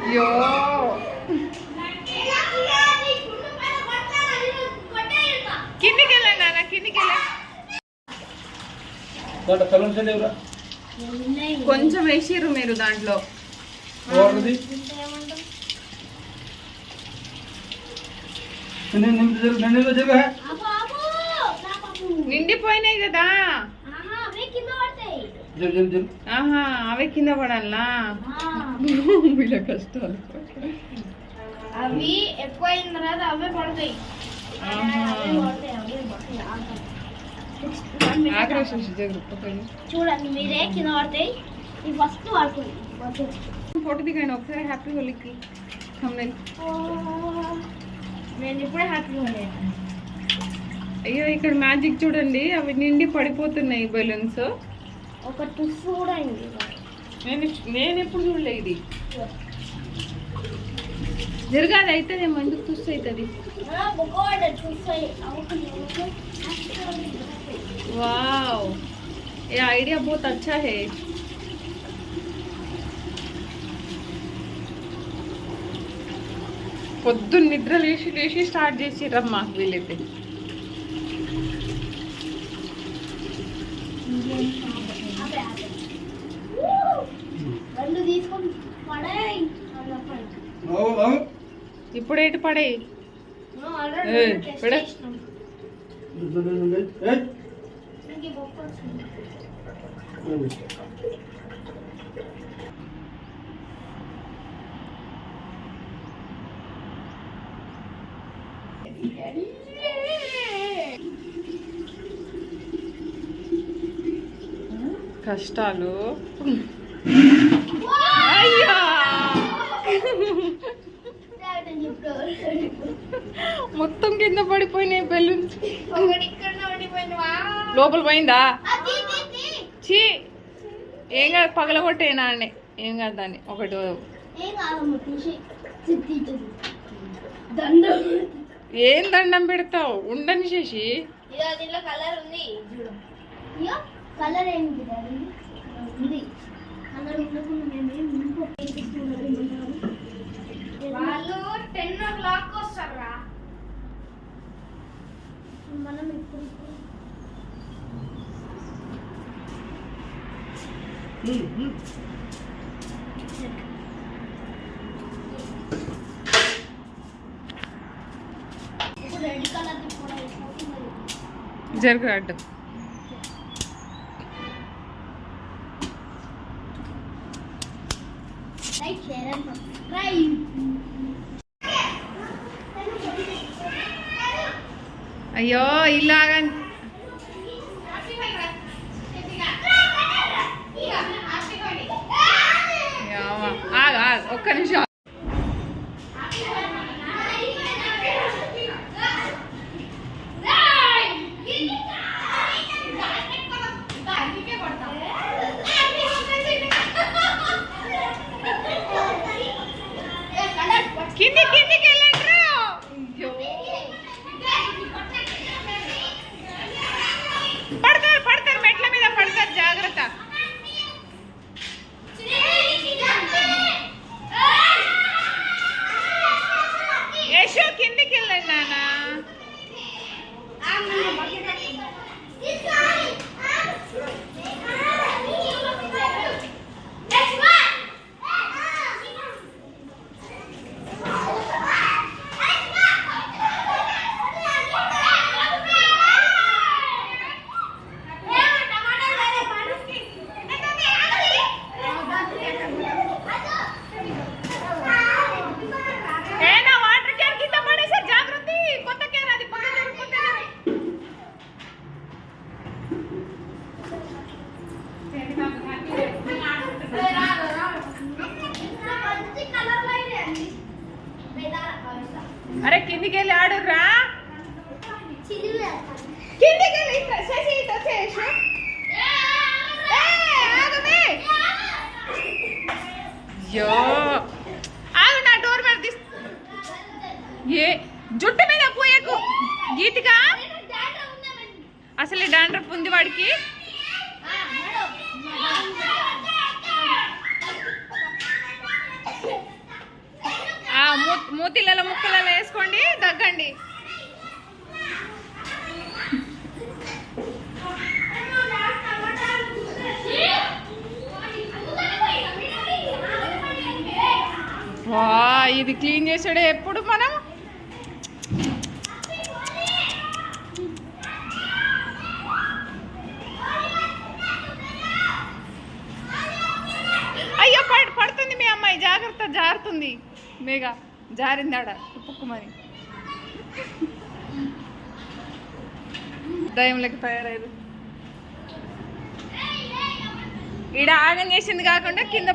అయ్యో కిందికి వెళ్ళండి నాన్న కిందికి వెళ్ళండి దాంట్లో కలం చదివరా కొంచెం వేసిర్రు మీరు దాంట్లో. నిండిపోయినాయి కదా. జరుగు జరుగు జరుగు ఆహా అవే కింద పడాలా? వీళ్ళ కష్టాలు. అవి ఎక్కువ అయిన తర్వాత అవే పడతాయి. చూడండి మీరే కింద పడతాయి ఇది ఫస్ట్ పడుతుంది ఫోటో దిగండి ఒకసారి హ్యాపీ హోలీకి. నేను ఇప్పుడే హ్యాపీగా ఉండేది అయ్యో ఇక్కడ మ్యాజిక్ చూడండి అవి నిండి పడిపోతున్నాయి బెలూన్స్. ఒక కూడా అయింది. నేను నేను ఎప్పుడు చూడలే ఇది. జరగాది అవుతుంది ఎందుకు తుస్సు అవుతుంది? वाओ ये आइडिया बहुत अच्छा है పొద్దున్న నిద్ర లేచి లేచి స్టార్ట్ చేసిరమ్మా వీళ్ళైతే రెండు తీసుకొని పడాయి ఆవు, ఆవు. ఇప్పుడేటి పడే ఏయ్, పడే. కష్టాలు. మొత్తం కింద పడిపోయినాయి బెలూన్స్. లోపల పోయిందా. చీ ఏం కాదు పగలగొట్టేనా అండి ఏం కాదు దాన్ని ఒకటి ఏం దండం. ఏం దండం పెడతావు? ఉండని చేసి కలర్ ఉంది. కలర్ ఏంటి అది ఉంది కలర్ ఉండకుండా మేమేం ఇంకో వాళ్ళు టెన్ ఓ క్లాక్ వస్తారా మనం ఇప్పుడు ఇప్పుడు రెడ్ కలర్ కూడా వేసుకుంటున్నారు జరుగు అడ్డు లైక్ షేర్ అండ్ సబ్స్క్రైబ్ అయ్యో ఇలాగ యావ. ఆగు, ఆగు, ఒక్క నిమిషం. అరే కిందికి వెళ్ళి ఆడుర్రా. కిందికి వెళ్ళి శశి అయ్యో. ఆగు నా డోర్ మీద ఏ జుట్టు మీద పోయకు. గీతిక? అసలు డాండ్రఫ్ ఉంది వాడికి ఆ మూ- మూతిలలో ముక్కలలో వేసుకోండి తగ్గండి. వా ఇది క్లీన్ చేసాడే ఎప్పుడు మనం? అయ్యో పడ్ పడుతుంది మీ అమ్మాయి జాగ్రత్త జారుతుంది. మేఘ. జారిందాడ? తుప్పుకుమని దయంలోకి తయారయ్యారు. ఈడ ఆగం చేసింది కాకుండా కింద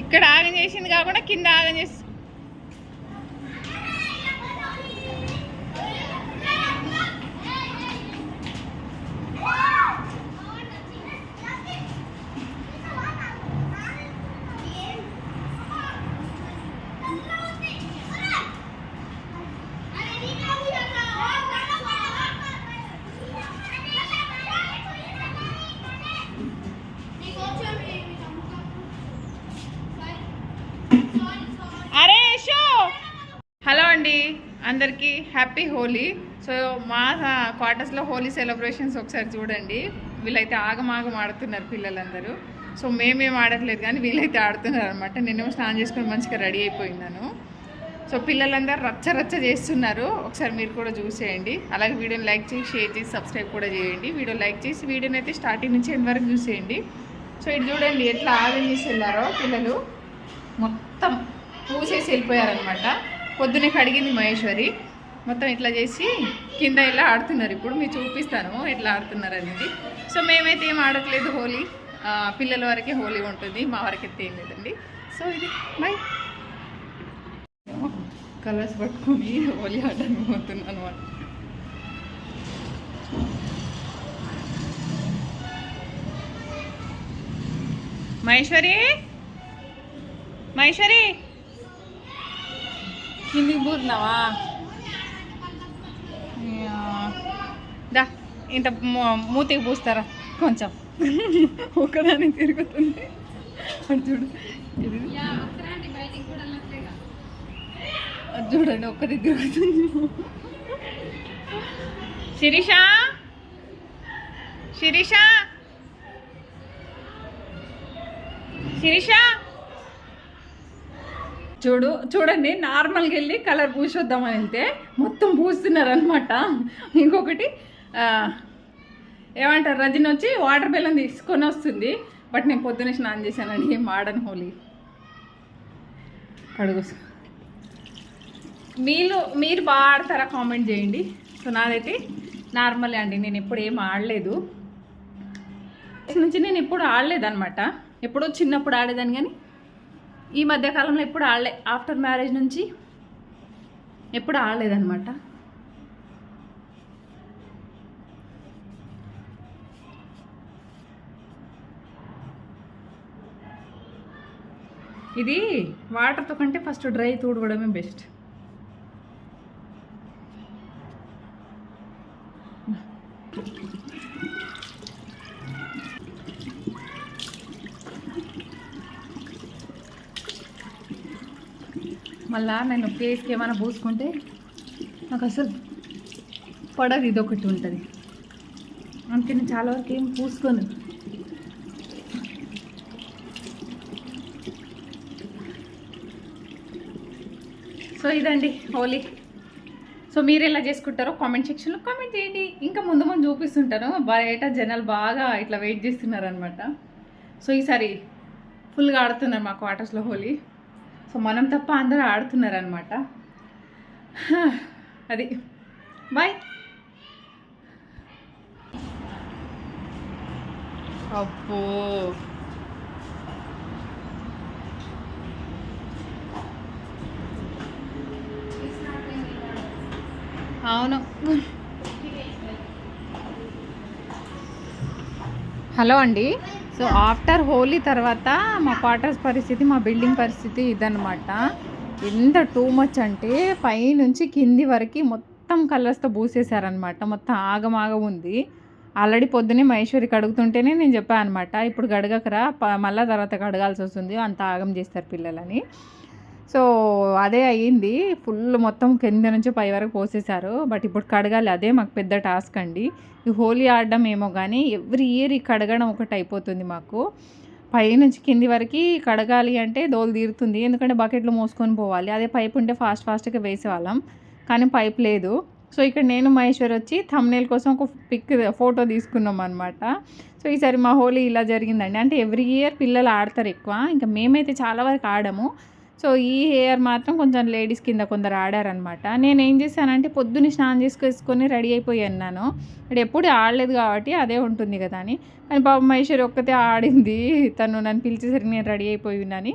ఇక్కడ ఆగం చేసింది కాకుండా కింద ఆగం చేసి అందరికీ హ్యాపీ హోలీ. సో మా క్వార్టర్స్లో హోలీ సెలబ్రేషన్స్ ఒకసారి చూడండి. వీళ్ళైతే ఆగమాగం ఆడుతున్నారు పిల్లలందరూ. సో మేమేం ఆడట్లేదు కానీ వీళ్ళైతే ఆడుతున్నారు అనమాట నేనేమో స్నానం చేసుకుని మంచిగా రెడీ అయిపోయినాను సో పిల్లలందరూ రచ్చ రచ్చ చేస్తున్నారు. ఒకసారి మీరు కూడా చూసేయండి అలాగే వీడియోని లైక్ చేసి షేర్ చేసి సబ్స్క్రైబ్ కూడా చేయండి. వీడియో లైక్ చేసి వీడియోని అయితే స్టార్టింగ్ నుంచి ఎండ్ వరకు చూసేయండి సో ఇది చూడండి ఎట్లా ఆగం చేసి వెళ్ళారో పిల్లలు. మొత్తం పూసేసి వెళ్ళిపోయారనమాట పొద్దునే కడిగింది మహేశ్వరి. మొత్తం ఇట్లా చేసి కింద ఇలా ఆడుతున్నారు. ఇప్పుడు మీరు చూపిస్తాను ఎట్లా ఆడుతున్నారు అనేది. సో మేమైతే ఏం ఆడట్లేదు హోలీ. పిల్లల వరకే హోలీ ఉంటుంది. మా వరకైతే ఏం లేదండి. సో ఇది బాయ్ కలర్స్ పట్టుకొని హోలీ ఆడడానికి పోతున్నాను అనమాట మహేశ్వరి? మహేశ్వరి? కిందికి పూతున్నావా? దా ఇంత మూతికి పూస్తారా? కొంచెం. ఒకదానికి తిరుగుతుంది. అది చూడు. అది చూడండి ఒక్కది తిరుగుతుంది. శిరీష? శిరీష? శిరీష? చూడు చూడండి నార్మల్గా వెళ్ళి కలర్ పూసొద్దామని వెళ్తే మొత్తం పూస్తున్నారు అనమాట ఇంకొకటి ఏమంటారు రజని వచ్చి వాటర్ బెల్లం తీసుకొని వస్తుంది. బట్ నేను పొద్దునే స్నానం చేశానండి ఏం హోలీ. కడుగు. మీరు మీరు బాగా ఆడతారా కామెంట్ చేయండి. సో నాదైతే నార్మలే అండి నేను ఎప్పుడు ఏం ఆడలేదు. నుంచి నేను ఎప్పుడు ఆడలేదు అనమాట ఎప్పుడో చిన్నప్పుడు ఆడేదాన్ని కానీ ఈ మధ్యకాలంలో ఎప్పుడు ఆడలే. ఆఫ్టర్ మ్యారేజ్ నుంచి ఎప్పుడు ఆడలేదన్నమాట. ఇది వాటర్తో కంటే ఫస్ట్ డ్రై తూడవడమే బెస్ట్. మళ్ళా నేను ఫేస్కి ఏమైనా పూసుకుంటే నాకు అసలు పడదు ఇది ఒకటి ఉంటుంది. అందుకే నేను చాలా వరకు ఏం పూసుకోను. సో ఇదండి హోలీ. సో మీరు ఎలా చేసుకుంటారో కామెంట్ సెక్షన్లో కామెంట్ చేయండి. ఇంకా ముందు ముందు చూపిస్తుంటాను. బయట జనాలు బాగా ఇట్లా వెయిట్ చేస్తున్నారు అనమాట సో ఈసారి ఫుల్గా ఆడుతున్నారు మా క్వార్టర్స్లో హోలీ. సో మనం తప్ప అందరూ ఆడుతున్నారనమాట అది. బాయ్ అబ్బో. అవును. హలో అండి. సో ఆఫ్టర్ హోలీ తర్వాత మా క్వార్టర్స్ పరిస్థితి మా బిల్డింగ్ పరిస్థితి ఇదనమాట ఎంత టూ మచ్ అంటే పై నుంచి కింది వరకు మొత్తం కలర్స్తో పూసేశారనమాట మొత్తం ఆగమాగం ఉంది. ఆల్రెడీ పొద్దునే మహేశ్వరికి అడుగుతుంటేనే నేను చెప్పాను అనమాట ఇప్పుడు గడగకరా మళ్ళీ మళ్ళా తర్వాత కడగాల్సి వస్తుంది అంత ఆగం చేస్తారు పిల్లలని. సో అదే అయ్యింది. ఫుల్ మొత్తం కింద నుంచి పై వరకు పోసేశారు బట్ ఇప్పుడు కడగాలి. అదే మాకు పెద్ద టాస్క్ అండి. ఈ హోలీ ఆడడం ఏమో కానీ ఎవ్రీ ఇయర్ ఈ కడగడం ఒకటి అయిపోతుంది మాకు. పై నుంచి కింది వరకు కడగాలి అంటే దోలు తీరుతుంది. ఎందుకంటే బకెట్లు మోసుకొని పోవాలి. అదే పైప్ ఉంటే ఫాస్ట్ ఫాస్ట్గా వేసేవాళ్ళం. కానీ పైప్ లేదు. సో ఇక్కడ నేను మహేశ్వర్ వచ్చి థమ్నేల్ కోసం ఒక పిక్ ఫోటో తీసుకున్నాం అనమాట సో ఈసారి మా హోలీ ఇలా జరిగిందండి. అంటే ఎవ్రీ ఇయర్ పిల్లలు ఆడతారు ఎక్కువ. ఇంకా మేమైతే చాలా వరకు ఆడము. సో ఈ హెయిర్ మాత్రం కొంచెం లేడీస్ కింద కొందరు ఆడారనమాట నేను ఏం చేశానంటే పొద్దున్నే స్నానం చేసుకొని రెడీ అయిపోయాను నేను. ఇక్కడ ఎప్పుడు ఆడలేదు కాబట్టి అదే ఉంటుంది కదా అని. కానీ పాప మహేశ్వరి ఒక్కతే ఆడింది. తను నన్ను పిలిచేసరికి నేను రెడీ అయిపోయి ఉన్నాను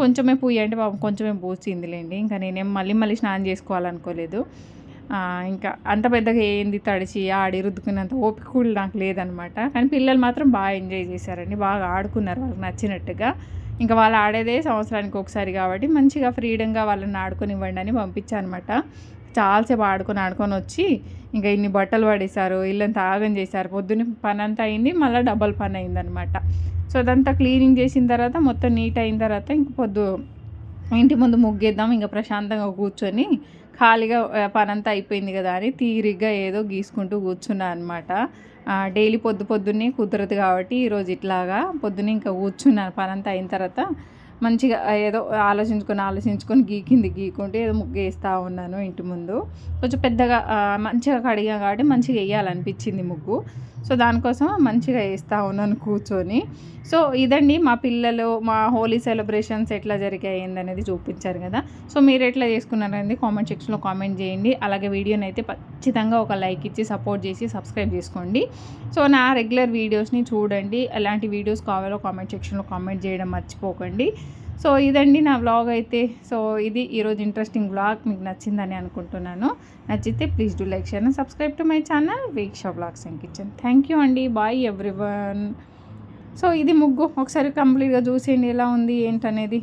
కొంచెమే పూయి అంటే పాపం కొంచెమే పోసిందిలేండి. ఇంకా నేనేం మళ్ళీ మళ్ళీ స్నానం చేసుకోవాలనుకోలేదు. ఇంకా అంత పెద్దగా ఏంది తడిచి ఆడి రుద్దుకున్నంత ఓపిక కూడా నాకు లేదనమాట కానీ పిల్లలు మాత్రం బాగా ఎంజాయ్ చేశారండి. బాగా ఆడుకున్నారు వాళ్ళకి నచ్చినట్టుగా. ఇంకా వాళ్ళు ఆడేదే సంవత్సరానికి ఒకసారి కాబట్టి మంచిగా ఫ్రీడంగా వాళ్ళని ఆడుకొని ఇవ్వండి అని పంపించాను అనమాట చాలాసేపు ఆడుకొని ఆడుకొని వచ్చి ఇంకా ఇన్ని బట్టలు పడేశారు ఇల్లంతా ఆగం చేశారు. పొద్దున్న పని అంతా అయింది మళ్ళీ డబల్ పని అయిందనమాట సో అదంతా క్లీనింగ్ చేసిన తర్వాత మొత్తం నీట్ అయిన తర్వాత ఇంక పొద్దు ఇంటి ముందు ముగ్గేద్దాం ఇంకా ప్రశాంతంగా కూర్చొని ఖాళీగా పనంతా అయిపోయింది కదా అని తీరిగ్గా ఏదో గీసుకుంటూ కూర్చున్నా అనమాట డైలీ పొద్దు పొద్దున్నే కుదరదు కాబట్టి ఈరోజు ఇట్లాగా పొద్దున్నే ఇంకా కూర్చున్నాను పనంతా అయిన తర్వాత మంచిగా ఏదో ఆలోచించుకొని ఆలోచించుకొని గీకింది గీకుంటే ఏదో ముగ్గు వేస్తూ ఉన్నాను ఇంటి ముందు. కొంచెం పెద్దగా మంచిగా కడిగాం కాబట్టి మంచిగా వేయాలనిపించింది ముగ్గు. సో దానికోసం మంచిగా వేస్తూ ఉన్నాను కూర్చొని. సో ఇదండి మా పిల్లలు మా హోలీ సెలబ్రేషన్స్ ఎట్లా జరిగాయింది అనేది చూపించారు కదా. సో మీరు ఎట్లా చేసుకున్నారనేది కామెంట్ సెక్షన్లో కామెంట్ చేయండి. అలాగే వీడియోని అయితే ఖచ్చితంగా ఒక లైక్ ఇచ్చి సపోర్ట్ చేసి సబ్స్క్రైబ్ చేసుకోండి. సో నా రెగ్యులర్ వీడియోస్ని చూడండి. ఎలాంటి వీడియోస్ కావాలో కామెంట్ సెక్షన్లో కామెంట్ చేయడం మర్చిపోకండి. సో ఇదండి నా వ్లాగ్ అయితే. సో ఇది ఈరోజు ఇంట్రెస్టింగ్ వ్లాగ్ మీకు నచ్చిందని అనుకుంటున్నాను. నచ్చితే please do like share and subscribe to my channel Veeksha vlogs and kitchen thank you అండి. బాయ్ ఎవ్రీవన్ సో ఇది ముగ్గు. ఒకసారి కంప్లీట్గా చూసేయండి ఎలా ఉంది ఏంటనేది.